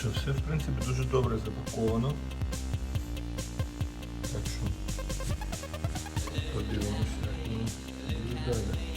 що, все в принципі дуже добре запаковано. Так що подивимося, як воно виглядає.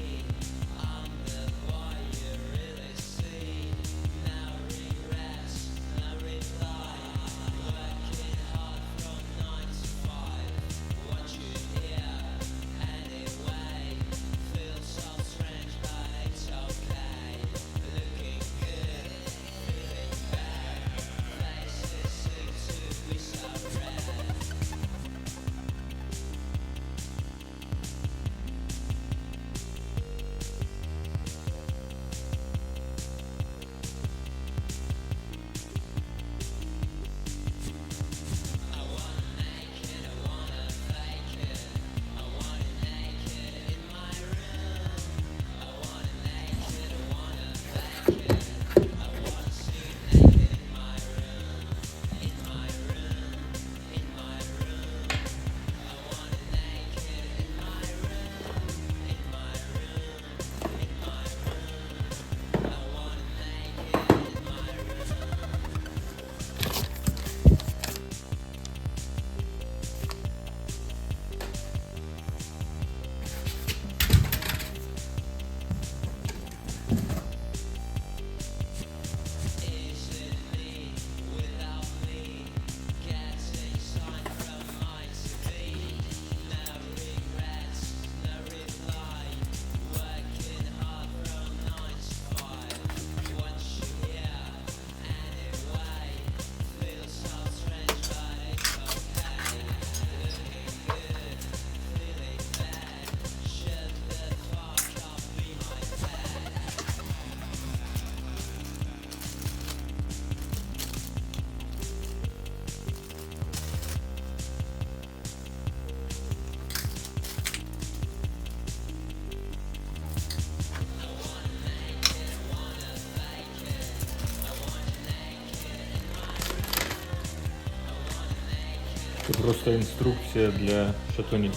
Просто інструкція для шатунів.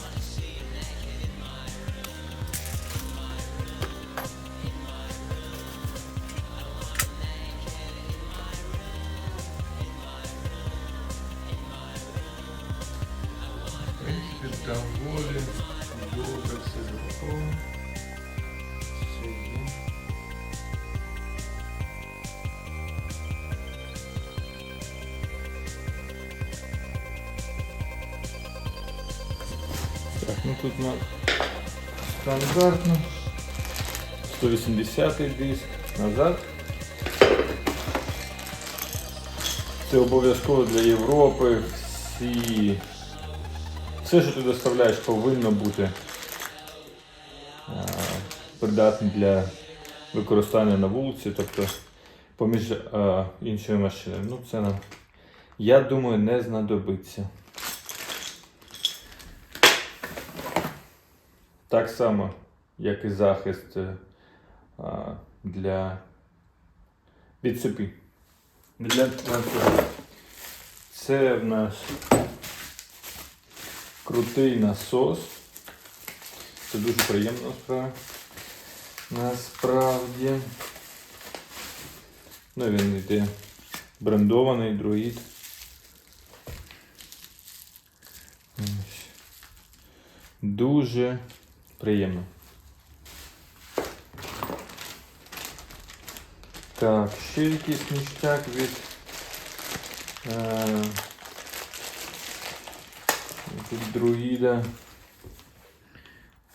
В принципі, доволі добре все запаковано. Все є. Ну тут на стандартно 180 диск назад. Це обов'язково для Європи. Всі... Все, що ти доставляєш, повинно бути а, придатним для використання на вулиці, тобто поміж а, іншими машинами. Ну, це нам, я думаю, не знадобиться. Так само, як і захист е, для від. Для ланцюга. Це в нас крутий насос. Це дуже приємно справа. Насправді. Ну він йде брендований друїд. Дуже приємно. Так, ще якийсь ніштяк від, е, від друїда.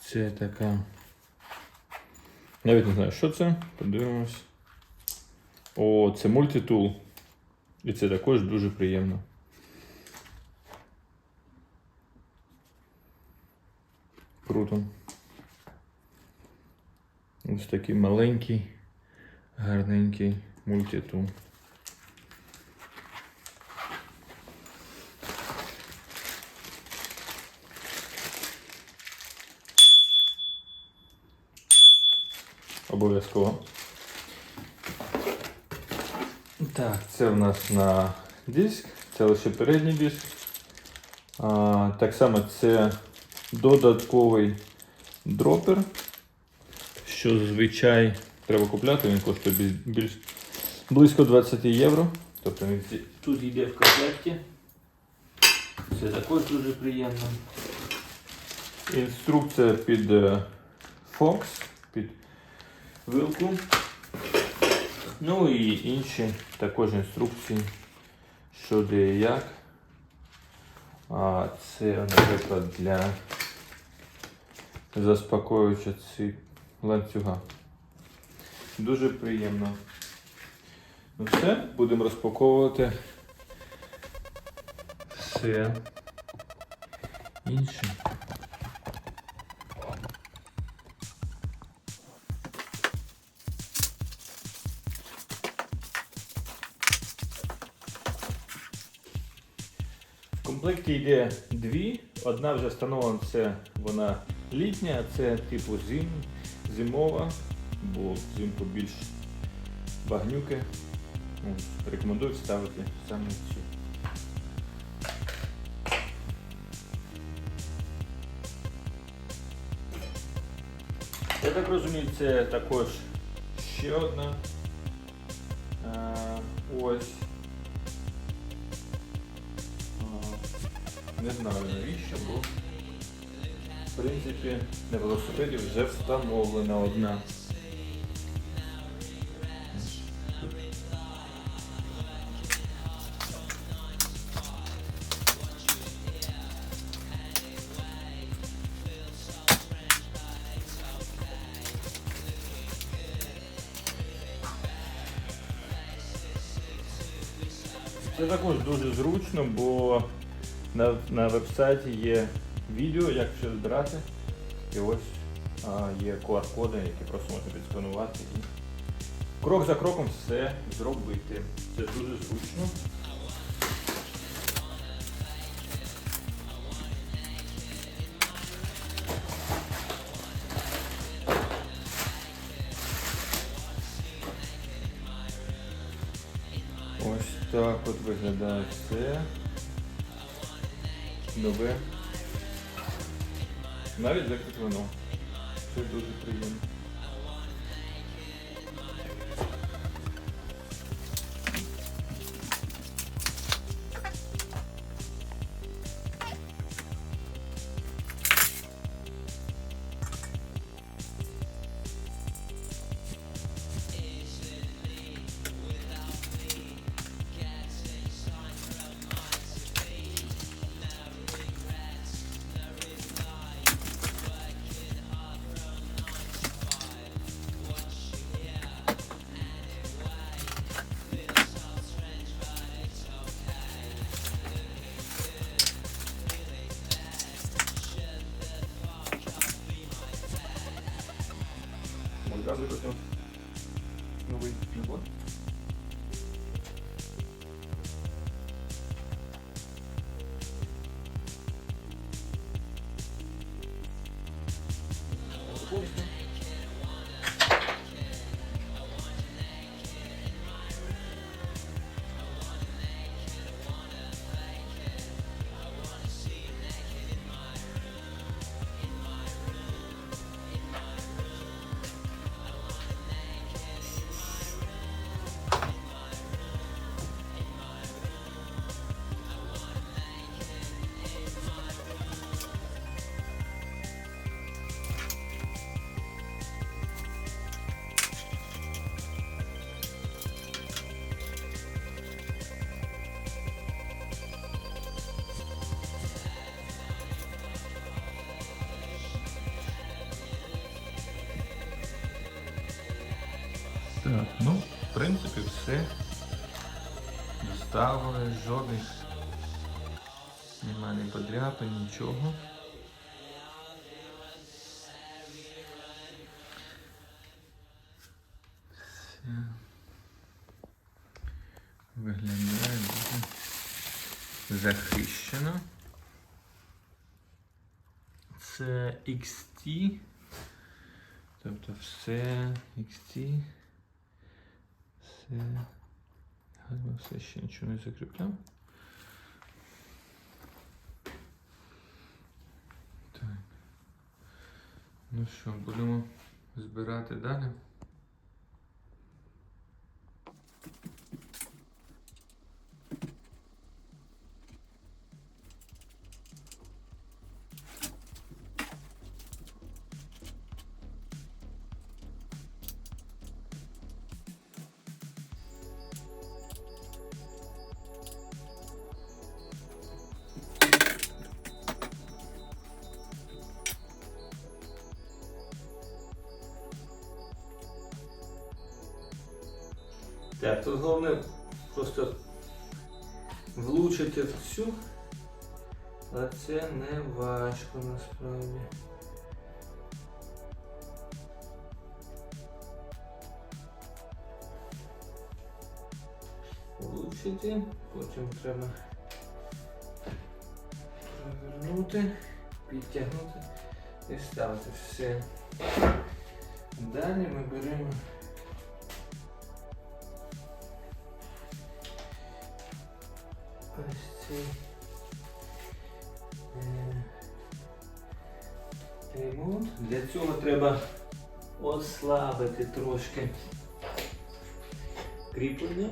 Це така. Навіть не знаю, що це. Подивимось. О, це мультитул. І це також дуже приємно. Круто. Ось такий маленький, гарненький мультитул. Обов'язково. Так, це в нас на диск, це лише передній диск. А, так само це додатковий дропер, що зазвичай треба купляти, він коштує більш, близько 20 євро. Тобто він тут йде в комплекті. Це також дуже приємно. Інструкція під е, Fox, під вилку. Ну і інші також інструкції, що де і як. А це, наприклад, для заспокоююча ці ланцюга. Дуже приємно. Ну все, будемо розпаковувати все інше. В комплекті йде дві. Одна вже встановлена, це вона літня, це типу зим, зимова, бо взимку більш багнюки. Ну, Рекомендую ставити саме цю. Я так розумію, це також ще одна. А, ось. А, Не знаю навіщо, бо принципі на велосипеді вже встановлена одна. Це також дуже зручно, бо на, на веб-сайті є відео, як все збирати. І ось є QR-коди, які просто можна відсканувати і крок за кроком все зробити. Це дуже зручно. Ось так от виглядає все. Нове. Навіть закріплено. Це дуже приємно. Так, ну, в принципі, все. Доставили, жодних. Нема ні подряпин, нічого. Все. Виглядає дуже захищено. Це XT. Тобто все XT. Все. Гарно все ще нічого не закріпляв. Так. Ну що, будемо збирати далі. Так, тут головне просто влучити в цю, а це не важко насправді. Влучити, потім треба провернути, підтягнути і ставити все. Далі ми беремо ось цей е. Для цього треба ослабити трошки кріплення.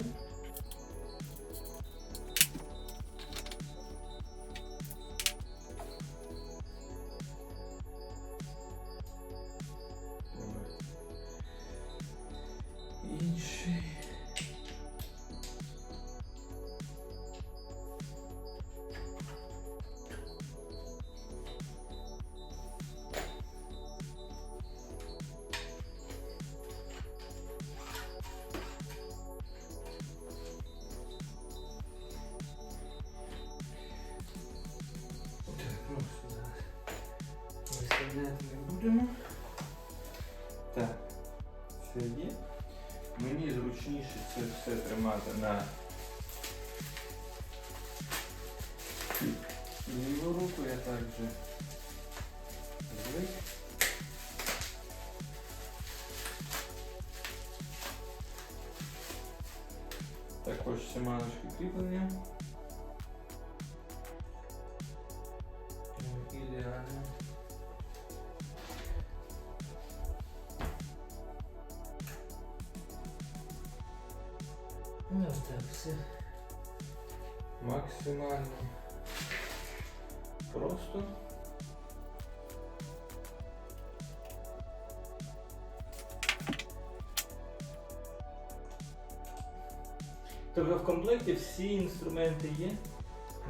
Виставляти. Так, це є. Мені зручніше це все тримати на ліву руку, я так все максимально просто. Тобто в комплекті всі інструменти є,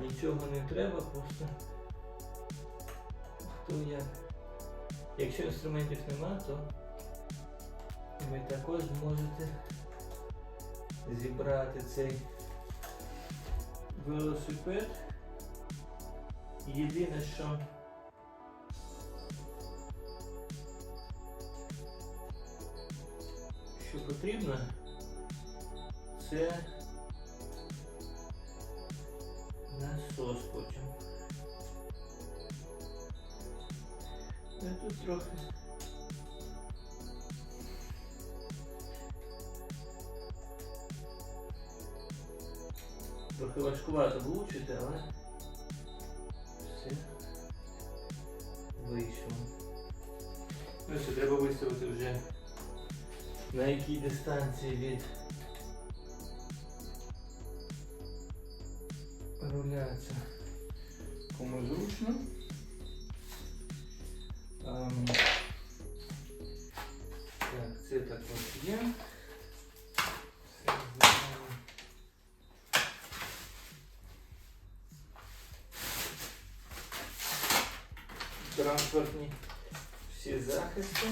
нічого не треба, просто хто як. Якщо інструментів нема, то ви також можете зібрати цей велосипед. Єдине, що що потрібно, це насос потім. Я тут трохи. Важкувато влучити, але все вийшло. Ну все, треба виставити вже на якій дистанції від руля це кому зручно. Ем, так, це також є. Транспортні всі захисти.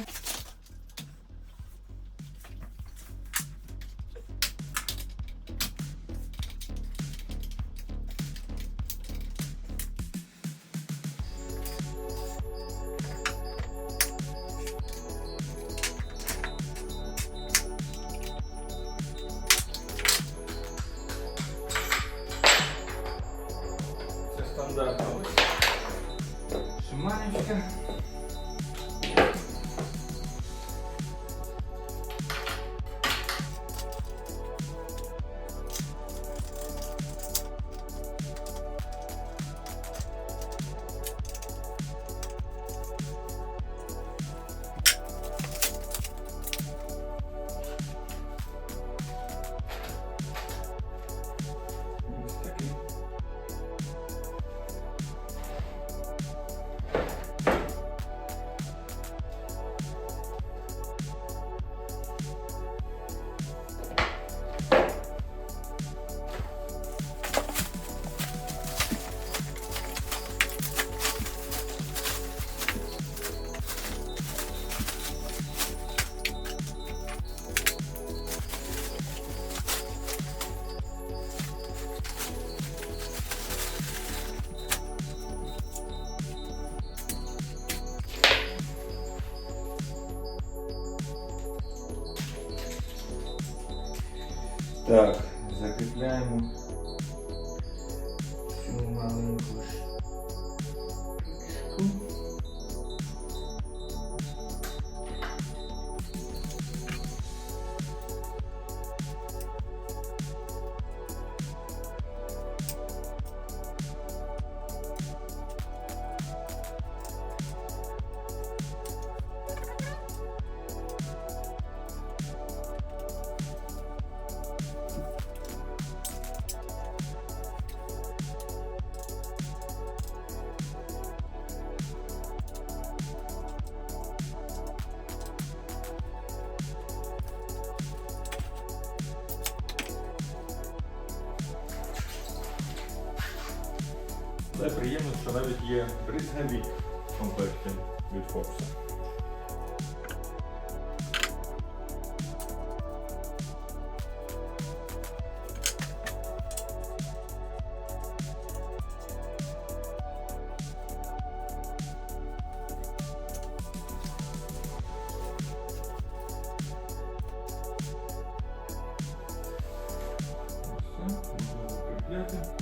Так, закріпляємо Але приємно, що навіть є бризгаві в комплекті від Фокса. Все,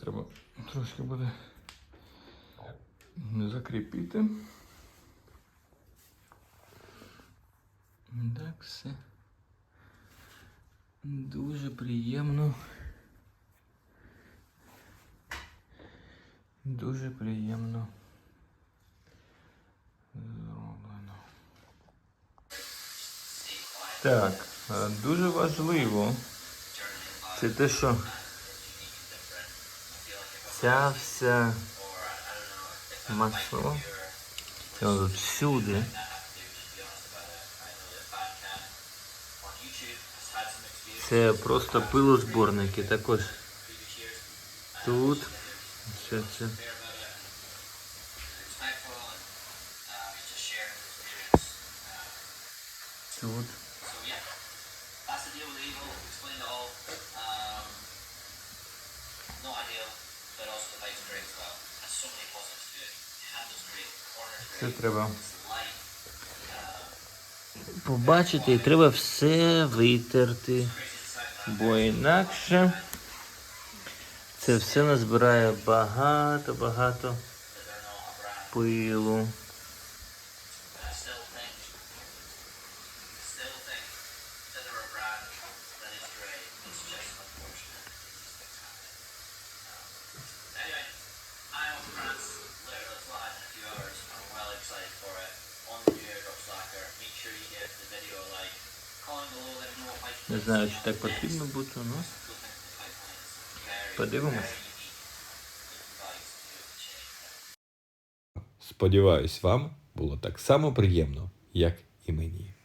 треба трошки буде закріпити. Так, все. Дуже приємно. Дуже приємно зроблено. Так, е, дуже важливо. Це те, що ця вся масло, це от всюди. Це просто пилозборники також. Тут. Все це. Тут. Це треба. Побачити, і треба все витерти, бо інакше це все назбирає багато-багато пилу. Не знаю, чи так потрібно бути, ну подивимось. Сподіваюсь, вам було так само приємно, як і мені.